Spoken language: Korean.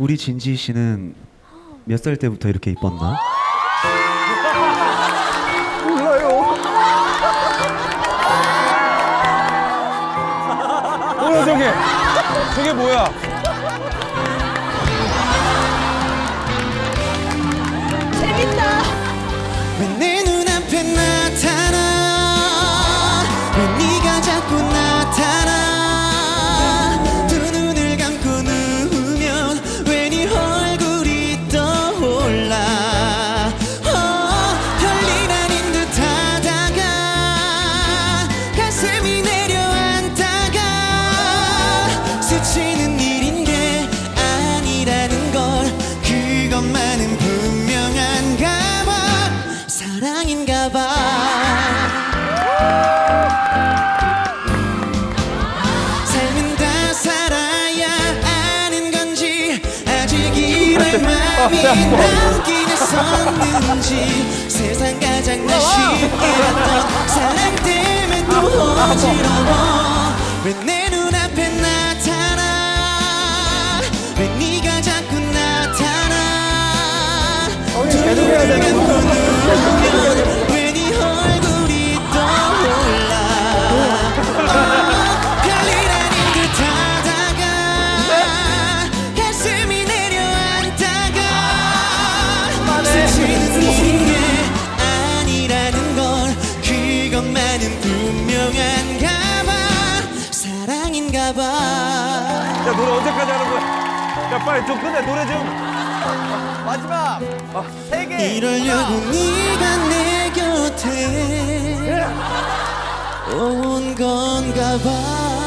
우리 진지 씨는 몇 살 때부터 이렇게 이뻤나? 뭐야 저게? 저게 뭐야? 이럴 마음이 남긴 했었 그것만은 분명한가 봐 사랑인가 봐 야 노래 언제까지 하는 거야? 야 빨리 좀 끝내 노래 좀. 마지막. 세 개. 이러려고 네가 내 곁에 온 건가 봐